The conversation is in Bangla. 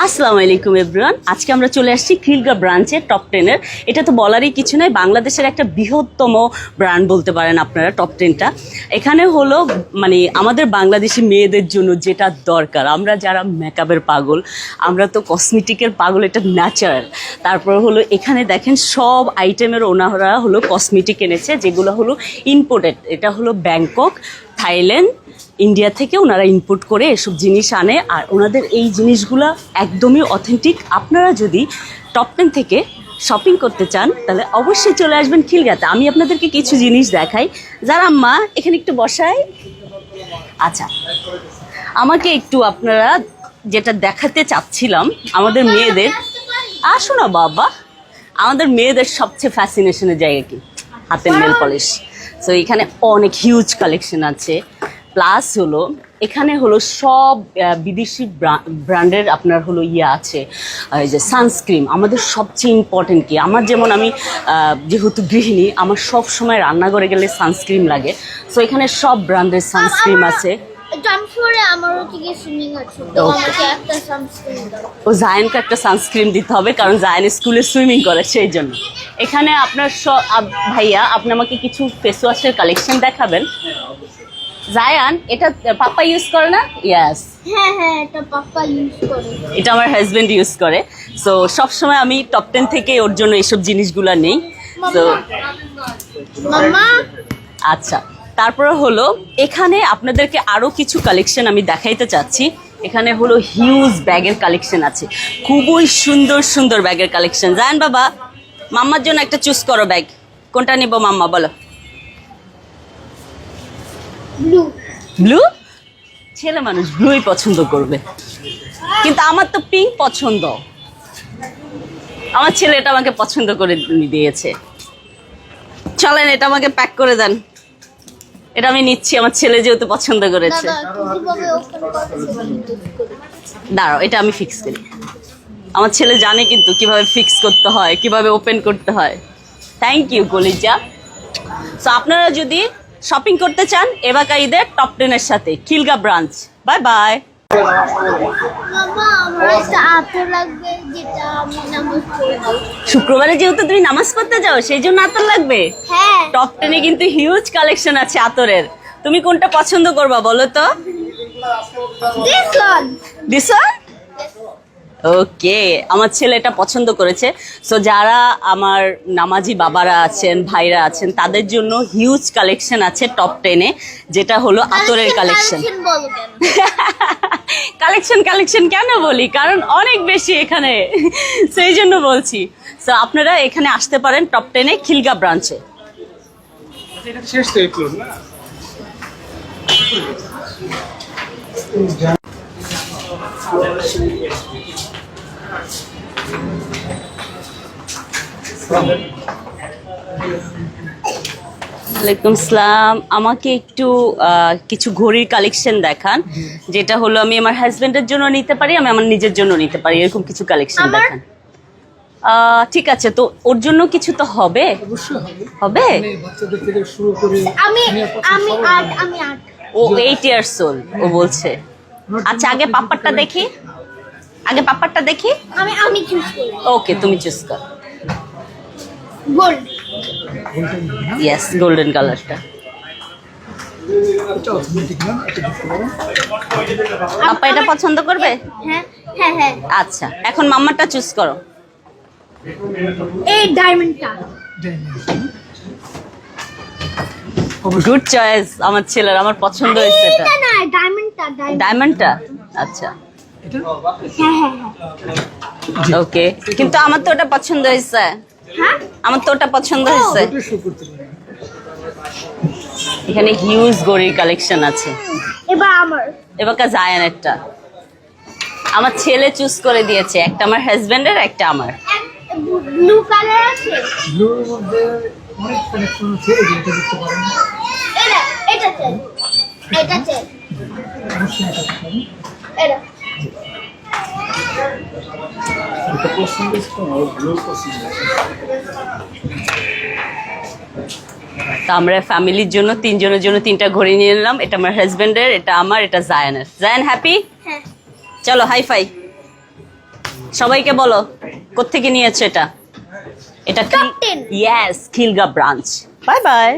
আসসালামু আলাইকুম এভরিওয়ান আজকে আমরা চলে আসছি খিলগা ব্রাঞ্চে টপ টেনের এটা তো বলারই কিছু নয়, বাংলাদেশের একটা বৃহত্তম ব্র্যান্ড বলতে পারেন আপনারা টপ টেনটা এখানে হলো মানে আমাদের বাংলাদেশি মেয়েদের জন্য যেটা দরকার। আমরা যারা মেকআপের পাগল, আমরা তো কসমেটিকের পাগল, এটা ন্যাচারাল তারপর হলো, এখানে দেখেন সব আইটেমের ওনারা হলো কসমেটিক এনেছে, যেগুলো হলো ইম্পোর্টেড এটা হলো ব্যাংকক থাইল্যান্ড, ইন্ডিয়া থেকে ওনারা ইনপুট করে এসব জিনিস আনে, আর ওনাদের এই জিনিসগুলো একদমই অথেন্টিক আপনারা যদি টপ টেন থেকে শপিং করতে চান, তাহলে অবশ্যই চলে আসবেন খিলগাতে। আমি আপনাদেরকে কিছু জিনিস দেখাই। যারা আম্মা, এখানে একটু বসাই। আচ্ছা আমাকে একটু আপনারা যেটা দেখাতে চাচ্ছিলাম, আমাদের মেয়েদের। আসো না বাবা। আমাদের মেয়েদের সবচেয়ে ফ্যাসিনেশনের জায়গা কি? হাতের নেল পলিশ সো এখানে অনেক হিউজ কালেকশন আছে। প্লাস হলো এখানে হলো সব বিদেশি ব্র্যান্ডের আপনার হলো ইয়ে আছে। যে সানস্ক্রিম আমাদের সবচেয়ে ইম্পর্টেন্ট কি? আমার যেমন আমি যেহেতু গৃহিণী আমার সব সময় রান্নাঘরে গেলে সানস্ক্রিম লাগে। সো এখানে সব ব্র্যান্ডের সানস্ক্রিম আছে। ট্রান্সফারে আমার হচ্ছে গিয়ে সুইমিং আছে। তো আমাকে একটা সানস্ক্রিন দাও। ও জায়ানকে একটা সানস্ক্রিন দিতে হবে কারণ জায়ান স্কুলে সুইমিং করে সেই জন্য। এখানে আপনার সব ভাইয়া আপনি আমাকে কিছু ফেস ওয়াশের কালেকশন দেখাবেন। জায়ান এটা পাপা ইউজ করে না? ইয়াস হ্যাঁ হ্যাঁ এটা পাপা ইউজ করে। এটা আমার হাজবেন্ড ইউজ করে। সো সবসময় আমি টপ টেন থেকে ওর জন্য এইসব জিনিসগুলো নেই। তো মাম্মা। আচ্ছা। তারপরে হলো এখানে আপনাদেরকে আরও কিছু কালেকশন আমি দেখাইতে চাচ্ছি। এখানে হলো হিউজ ব্যাগের কালেকশন আছে। খুবই সুন্দর সুন্দর ব্যাগের কালেকশন জান বাবা মাম্মার জন্য একটা চুজ করো ব্যাগ কোনটা নিব মাম্মা বলো। ব্লু ব্লু ছেলে মানুষ ব্লুই পছন্দ করবে। কিন্তু আমার তো পিঙ্ক পছন্দ। আমার ছেলে এটা আমাকে পছন্দ করে দিয়েছে। চলেন এটা আমাকে প্যাক করে দেন। এটা আমি নিচ্ছি আমার ছেলে যেহেতু পছন্দ করেছে। দাঁড়াও এটা আমি ফিক্স করি। আমার ছেলে জানে কিন্তু কীভাবে ফিক্স করতে হয় কীভাবে ওপেন করতে হয়। থ্যাংক ইউ কলিজা। সো আপনারা যদি শপিং করতে চান এবাকা ঈদের টপ টেনের সাথে খিলগা ব্রাঞ্চ বাই বাই শুক্রবারে যেহেতু তুমি নামাজ পড়তে যাও সেই জন্য আতর লাগবে? হ্যাঁ। টপ টেনে কিন্তু হিউজ কালেকশন আছে আতরের। তুমি কোনটা পছন্দ করবা বলো তো? দিস ওয়ান দিস ওকে আমার ছেলে এটা পছন্দ করেছে। সো যারা আমার নামাজি বাবারা আছেন ভাইরা আছেন তাদের জন্য হিউজ কালেকশন আছে টপ টেনে যেটা হলো আতরের কালেকশন কালেকশন কালেকশন কেন? বলি? কারণ অনেক বেশি এখানে। সেই জন্য বলছি। সো আপনারা এখানে আসতে পারেন টপ টেনে খিলগা ব্রাঞ্চে শেষ এগুলো না ওয়ালাইকুম সালাম আমাকে একটু আহ, কিছু ঘড়ির কালেকশন দেখান যেটা হলো আমি আমার হাজবেন্ডের জন্য নিতে পারি আমি আমার নিজের জন্য নিতে পারি এরকম কিছু কালেকশন দেখান। আহ, ঠিক আছে তো ওর জন্য কিছু তো হবে? হবে। হবে? বাচ্চাদের থেকে শুরু করে আমি আমি আট আমি আট। ও এইট ইয়ার্স ওল ও বলছে। আচ্ছা আগে পাপারটা দেখি। আগে পাপারটা দেখি। আমি আমি চুজ করি। ওকে তুমি চুজ কর। গোল্ড ইয়েস গোল্ডেন কালারটা আপা এটা পছন্দ করবে? হ্যাঁ হ্যাঁ হ্যাঁ। আচ্ছা এখন মাম্মাটা চুজ করো। এই ডায়মন্ডটা গুড চয়েস আমার ছেলের আমার পছন্দ হয়েছে এটা। না ডায়মন্ডটা ডায়মন্ডটা আচ্ছা। এটা? হ্যাঁ হ্যাঁ হ্যাঁ। ওকে কিন্তু আমার তো ওটা পছন্দ হয়েছে। হ্যাঁ? আমার তো ওটা পছন্দ হয়েছে। এখানে হিউজ গড়ির কালেকশন আছে। এবার আমার। এবার জায়ান একটা আমার ছেলে চুজ করে দিয়েছে একটা আমার হাজবেন্ডের একটা আমার। ব্লু কালার আছে? ব্লুর মধ্যে অনেক কানেকশন আছে এই যে এটা দেখতে পারেন। এটা এটা চাই। এটা চাই। এটা। এটা এটা পছন্দ হচ্ছে তো আমার ব্লু পছন্দ তা আমরা ফ্যামিলির জন্য তিনজনের জন্য তিনটা ঘড়ি নিয়ে নিলাম। এটা আমার হাজবেন্ডের এটা আমার এটা জায়ানের। জায়ান হ্যাপি হ্যাঁ। চলো হাই ফাই সবাইকে বলো কোত্থেকে নিয়েছো এটা? এটা Top 10 yes Khilgaon branch bye bye